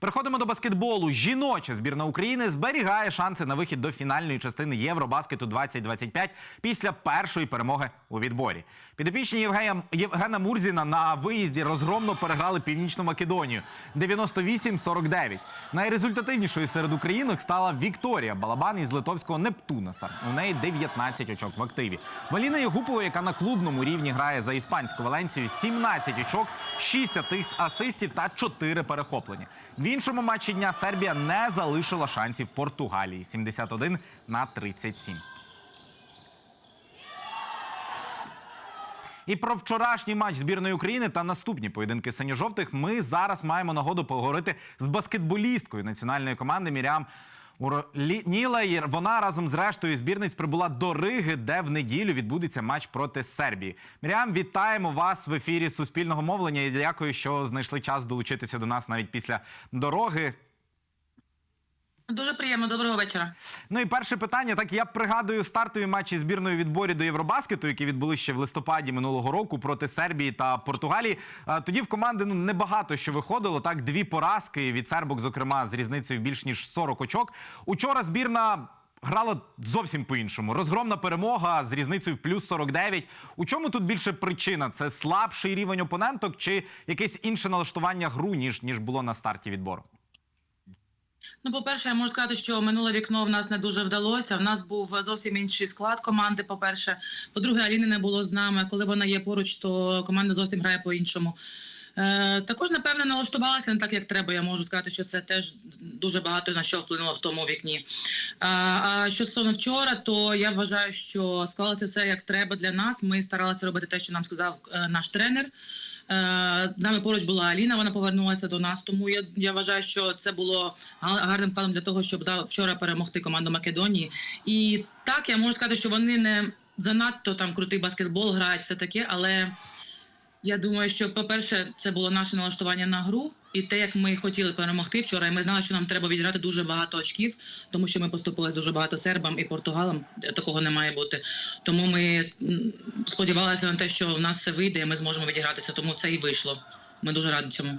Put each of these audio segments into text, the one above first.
Переходимо до баскетболу. Жіноча збірна України зберігає шанси на вихід до фінальної частини Євробаскету 2025 після першої перемоги у відборі. Підопічні Євгена, Євгена Мурзіна на виїзді розгромно переграли Північну Македонію 98-49. Найрезультативнішою серед українок стала Вікторія Балабан із литовського Нептунаса. У неї 19 очок в активі. Валіна Єгупова, яка на клубному рівні грає за іспанську Валенцію, 17 очок, 6 атис- асистів та 4 перехоплення. В іншому матчі дня Сербія не залишила шансів Португалії 71 на 37. І про вчорашній матч збірної України та наступні поєдинки синьо-жовтих ми зараз маємо нагоду поговорити з баскетболісткою національної команди Мірям Нілаєр. Вона разом з рештою збірниць прибула до Риги, де в неділю відбудеться матч проти Сербії. Мірям, вітаємо вас в ефірі Суспільного мовлення і дякую, що знайшли час долучитися до нас навіть після дороги. Дуже приємно, доброго вечора. Ну і перше питання. Так я пригадую стартові матчі збірної відборі до Євробаскету, які відбулися ще в листопаді минулого року проти Сербії та Португалії. Тоді в команди ну небагато що виходило. Так, дві поразки від сербок, зокрема, з різницею більш ніж 40 очок. Учора збірна. Грала зовсім по-іншому. Розгромна перемога з різницею в плюс 49. У чому тут більше причина? Це слабший рівень опоненток чи якесь інше налаштування гру, ніж, ніж було на старті відбору? Ну, по-перше, я можу сказати, що минуле вікно в нас не дуже вдалося. В нас був зовсім інший склад команди. По-перше, по-друге, Аліни не було з нами. Коли вона є поруч, то команда зовсім грає по-іншому. Е, також, напевне, налаштувалася не так, як треба. Я можу сказати, що це теж дуже багато на що вплинуло в тому вікні. А, а що стосовно вчора, то я вважаю, що склалося все як треба для нас. Ми старалися робити те, що нам сказав е, наш тренер. Е, З нами поруч була Аліна, вона повернулася до нас. Тому я, я вважаю, що це було га- гарним вкладом для того, щоб вчора перемогти команду Македонії. І так я можу сказати, що вони не занадто там крутий баскетбол грають, все таке, але я думаю, що, по-перше, це було наше налаштування на гру, і те, як ми хотіли перемогти вчора. І ми знали, що нам треба відіграти дуже багато очків, тому що ми поступились дуже багато сербам і португалам. Такого не має бути. Тому ми сподівалися на те, що в нас все вийде, і ми зможемо відігратися. Тому це і вийшло. Ми дуже раді цьому.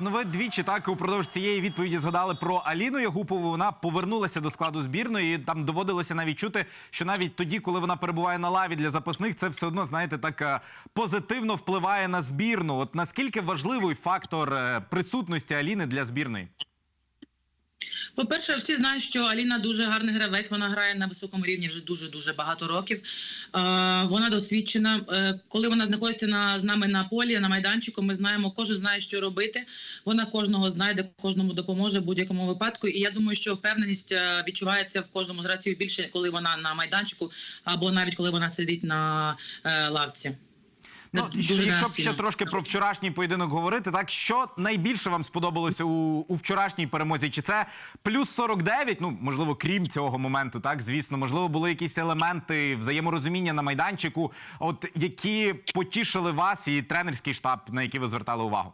Ну, ви двічі так упродовж цієї відповіді згадали про Аліну Ягупову. Вона повернулася до складу збірної. і Там доводилося навіть чути, що навіть тоді, коли вона перебуває на лаві для запасних, це все одно знаєте так е, позитивно впливає на збірну. От наскільки важливий фактор е, присутності Аліни для збірної? По-перше, всі знають, що Аліна дуже гарний гравець. Вона грає на високому рівні вже дуже дуже багато років. Е, вона досвідчена. Е, коли вона знаходиться на з нами на полі, на майданчику, ми знаємо, кожен знає, що робити. Вона кожного знайде, кожному допоможе в будь-якому випадку. І я думаю, що впевненість е, відчувається в кожному з гравців більше, коли вона на майданчику, або навіть коли вона сидить на лавці. Ну, дуже якщо б ще трошки про вчорашній поєдинок говорити, так що найбільше вам сподобалося у, у вчорашній перемозі? Чи це плюс 49? Ну можливо, крім цього моменту, так звісно, можливо, були якісь елементи взаєморозуміння на майданчику, от які потішили вас і тренерський штаб, на які ви звертали увагу?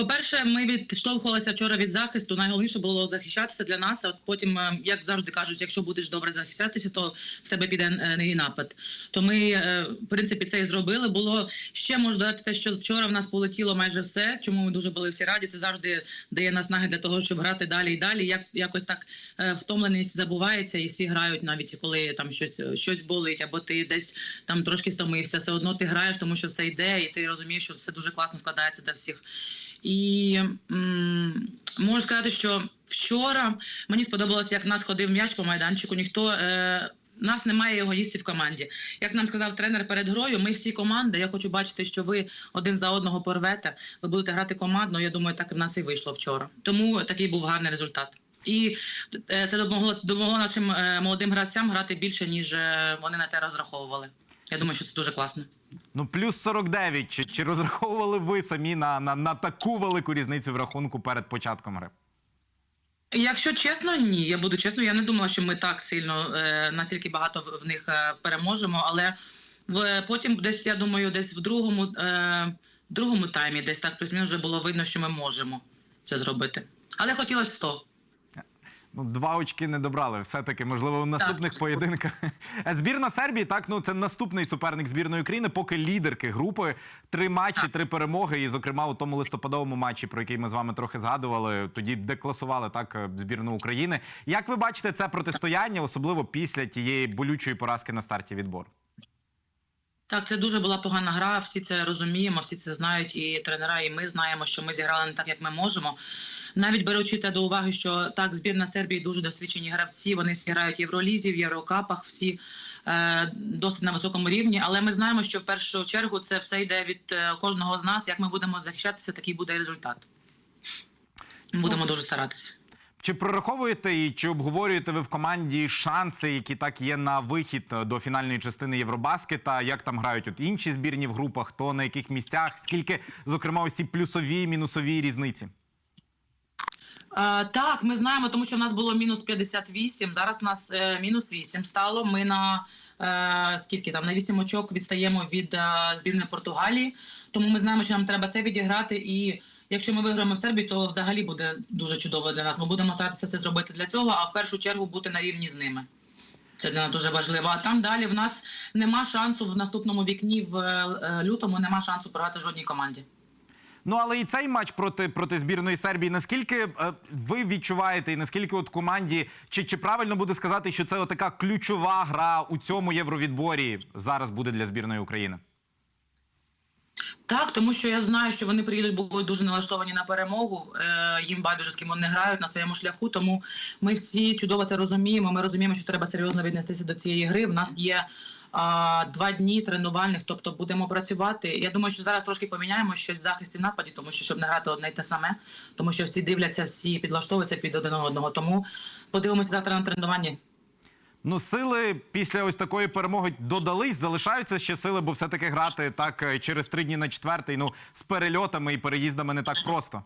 По-перше, ми відштовхувалися вчора від захисту. Найголовніше було захищатися для нас. А от потім, е, як завжди кажуть, якщо будеш добре захищатися, то в тебе піде е, новий напад. То ми, е, в принципі, це і зробили. Було ще можу додати те, що вчора в нас полетіло майже все. Чому ми дуже були всі раді. Це завжди дає наснаги для того, щоб грати далі і далі. Як якось так е, втомленість забувається, і всі грають, навіть коли там щось щось болить, або ти десь там трошки стомився. Все одно ти граєш, тому що все йде, і ти розумієш, що все дуже класно складається для всіх. І м, можу сказати, що вчора мені сподобалося, як нас ходив м'яч по майданчику. Ніхто е, нас немає егоїстів в команді. Як нам сказав тренер перед грою, ми всі команда. Я хочу бачити, що ви один за одного порвете. Ви будете грати командно. Я думаю, так в нас і вийшло вчора. Тому такий був гарний результат. І е, це допомогло, допомогло нашим е, молодим гравцям грати більше, ніж е, вони на те розраховували. Я думаю, що це дуже класно. Ну, плюс 49. Чи, чи розраховували ви самі на, на, на таку велику різницю в рахунку перед початком гри? Якщо чесно, ні. Я буду чесно, я не думала, що ми так сильно е, настільки багато в- них е, переможемо, але в потім десь, я думаю, десь в другому, е, другому таймі, десь так плюс-мінус вже було видно, що ми можемо це зробити. Але хотілося 100. Ну, два очки не добрали. Все-таки, можливо, в наступних поєдинках. Збірна Сербії, так, ну це наступний суперник збірної України, поки лідерки групи. Три матчі, три перемоги. І, зокрема, у тому листопадовому матчі, про який ми з вами трохи згадували, тоді декласували так е, збірну України. Як ви бачите це протистояння, особливо після тієї болючої поразки на старті відбору? Так, це дуже була погана гра. Всі це розуміємо, всі це знають, і тренера, і ми знаємо, що ми зіграли не так, як ми можемо. Навіть беручи те до уваги, що так, збірна Сербії дуже досвідчені гравці. Вони всі грають в Євролізі, в Єврокапах, всі е, досить на високому рівні. Але ми знаємо, що в першу чергу це все йде від е, кожного з нас. Як ми будемо захищатися, такий буде і результат. Будемо дуже старатися. Чи прораховуєте і чи обговорюєте ви в команді шанси, які так є на вихід до фінальної частини Євробаскета? Як там грають от інші збірні в групах? Хто на яких місцях? Скільки, зокрема, усі плюсові, мінусові різниці? Е, так, ми знаємо, тому що в нас було мінус 58, зараз у нас е, мінус 8 стало. Ми на е, скільки там на 8 очок відстаємо від збірної Португалії. Тому ми знаємо, що нам треба це відіграти. І якщо ми виграємо в Сербії, то взагалі буде дуже чудово для нас. Ми будемо старатися це зробити для цього, а в першу чергу бути на рівні з ними. Це для нас дуже важливо. А там далі в нас нема шансу в наступному вікні в лютому, нема шансу програти жодній команді. Ну але і цей матч проти, проти збірної Сербії. Наскільки е, ви відчуваєте, і наскільки от команді, чи, чи правильно буде сказати, що це така ключова гра у цьому євровідборі зараз буде для збірної України? Так, тому що я знаю, що вони приїдуть, будуть дуже налаштовані на перемогу. Е, їм байдуже з ким вони грають на своєму шляху. Тому ми всі чудово це розуміємо. Ми розуміємо, що треба серйозно віднестися до цієї гри. В нас є два дні тренувальних, тобто будемо працювати. Я думаю, що зараз трошки поміняємо щось в захисті нападі, тому що щоб не грати одне й те саме, тому що всі дивляться, всі підлаштовуються під один одного. Тому подивимося завтра на тренуванні. Ну, сили після ось такої перемоги додались, залишаються ще сили, бо все-таки грати так е, через три дні на четвертий. Ну з перельотами і переїздами не так просто.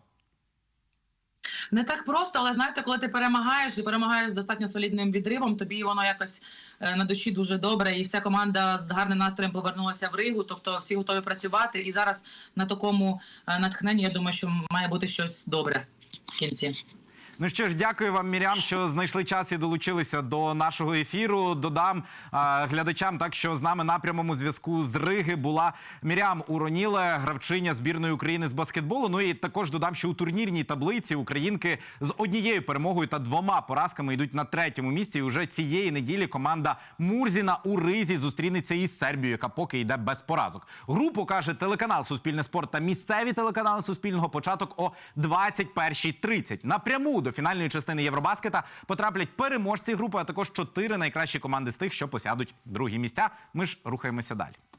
Не так просто, але знаєте, коли ти перемагаєш і перемагаєш з достатньо солідним відривом, тобі воно якось е, на душі дуже добре, і вся команда з гарним настроєм повернулася в Ригу. Тобто всі готові працювати. І зараз на такому е, натхненні я думаю, що має бути щось добре в кінці. Ну що ж, дякую вам, Мірям, що знайшли час і долучилися до нашого ефіру. Додам а, глядачам, так що з нами на прямому зв'язку з Риги була Мірям Уроніле, гравчиня збірної України з баскетболу. Ну і також додам, що у турнірній таблиці українки з однією перемогою та двома поразками йдуть на третьому місці. І уже цієї неділі команда Мурзіна у Ризі зустрінеться із Сербією, яка поки йде без поразок. Групу каже телеканал Суспільне спорт та місцеві телеканали Суспільного початок о 21.30. Напряму до фінальної частини Євробаскета потраплять переможці групи, а також чотири найкращі команди з тих, що посядуть другі місця. Ми ж рухаємося далі.